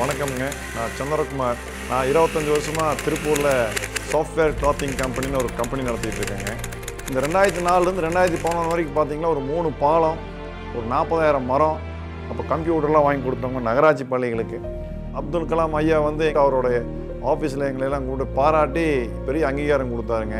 வணக்கம்ங்க. நான் சந்திரகுமார். நான் இருபத்தஞ்சி வருஷமாக திருப்பூரில் சாஃப்ட்வேர் கிளாத்திங் கம்பெனின்னு ஒரு கம்பெனி நடத்திட்டு இருக்கேங்க இந்த ரெண்டாயிரத்தி நாலுலேருந்து ரெண்டாயிரத்தி பதினொன்று வரைக்கும் பார்த்தீங்கன்னா ஒரு மூணு பாலம் ஒரு நாற்பதாயிரம் மரம் அப்போ கம்ப்யூட்டர்லாம் வாங்கி கொடுத்தவங்க நகராட்சி பள்ளிகளுக்கு. அப்துல் கலாம் ஐயா வந்து அவருடைய ஆஃபீஸில் எங்களெல்லாம் கூப்பிட்டு பாராட்டி பெரிய அங்கீகாரம் கொடுத்தாருங்க.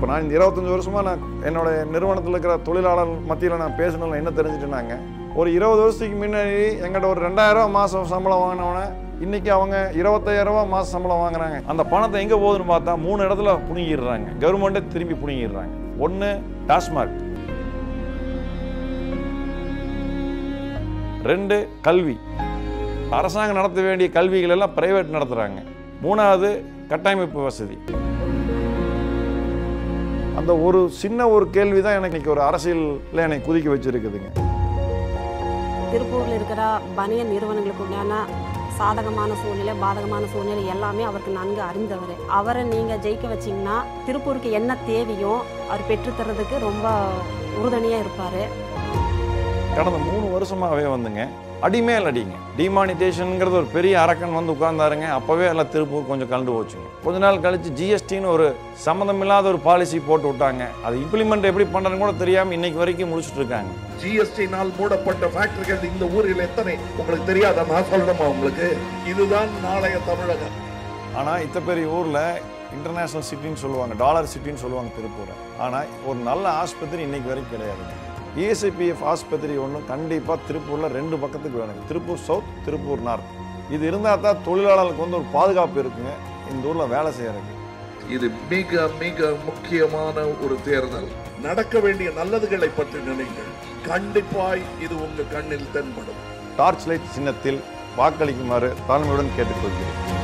இப்போ நான் இந்த இருபத்தஞ்சி வருஷமாக நான் என்னோட நிறுவனத்தில் இருக்கிற தொழிலாளர் மத்தியில் நான் பேசணும்னு என்ன தெரிஞ்சுட்டேனாங்க? ஒரு இருபது வருஷத்துக்கு முன்னாடி எங்கிட்ட ஒரு ரெண்டாயிரரூவா மாதம் சம்பளம் வாங்கினவனே இன்றைக்கி அவங்க இருபத்தாயிரரூவா மாதம் சம்பளம் வாங்குறாங்க. அந்த பணத்தை எங்கே போகுதுன்னு பார்த்தா மூணு இடத்துல புடுங்கிடுறாங்க. கவர்மெண்ட்டே திரும்பி புடுங்கிடுறாங்க. ஒன்று டாஸ்மார்க் ரெண்டு கல்வி. அரசாங்கம் நடத்த வேண்டிய கல்விகள் எல்லாம் பிரைவேட் நடத்துகிறாங்க மூணாவது கட்டமைப்பு வசதி. அந்த ஒரு சின்ன ஒரு கேள்வி தான் எனக்கு இன்னைக்கு ஒரு அரசியலில் என்னை குதிக்க வச்சிருக்குதுங்க. திருப்பூரில் இருக்கிற பனியன் நிறுவனங்களுக்கு உண்டான சாதகமான சூழ்நிலை பாதகமான சூழ்நிலை எல்லாமே அவருக்கு நன்கு அறிந்தவர். அவரை நீங்கள் ஜெயிக்க வச்சிங்கன்னா திருப்பூருக்கு என்ன தேவையோ அவர் பெற்றுத்தர்றதுக்கு ரொம்ப உறுதுணையாக இருப்பார். கடந்த மூணு வருஷமாகவே வந்துங்க அடிமேல் அடிங்க டிமானிட்டேஷனுங்கிறது ஒரு பெரிய அரக்கன் வந்து உட்கார்ந்தாருங்க. அப்போவே எல்லாம் திருப்பூர் கொஞ்சம் கலந்து போச்சுங்க. கொஞ்ச நாள் கழிச்சு ஜிஎஸ்டின்னு ஒரு சம்மந்தமில்லாத ஒரு பாலிசி போட்டு விட்டாங்க. அது இம்ப்ளிமெண்ட் எப்படி பண்ணுறதுன்னு கூட தெரியாமல் இன்னைக்கு வரைக்கும் முடிச்சுட்டு இருக்காங்க. ஜிஎஸ்டினால் மூடப்பட்ட ஃபேக்டரிகள் இந்த ஊரில் எத்தனை? உங்களுக்கு தெரியாத? நான் சொல்லணுமா உங்களுக்கு? இதுதான் நாளைய தமிழகம். ஆனால் இத்த பெரிய ஊரில் இன்டர்நேஷ்னல் சிட்டின்னு சொல்லுவாங்க. டாலர் சிட்டின்னு சொல்லுவாங்க திருப்பூரை. ஆனால் ஒரு நல்ல ஆஸ்பத்திரி இன்னைக்கு வரைக்கும் கிடையாதுங்க. இஎஸ்ஐபிஎஃப் ஆஸ்பத்திரி ஒன்று கண்டிப்பாக திருப்பூரில் ரெண்டு பக்கத்துக்கு வேணுங்க திருப்பூர் சவுத் திருப்பூர் நார்த் இது இருந்தால் தான் தொழிலாளர்களுக்கு வந்து ஒரு பாதுகாப்பு இருக்குங்க. இந்த ஊரில் வேலை செய்யறதுக்கு. இது மிக மிக முக்கியமான ஒரு தேர்தல். நடக்க வேண்டிய நல்லதுகளை பற்றி நினைங்கள் கண்டிப்பாய் இது உங்க கண்ணில் தென்படும். டார்ச் லைட் சின்னத்தில் வாக்களிக்குமாறு தாழ்மையுடன் கேட்டுக்கொள்கிறேன்.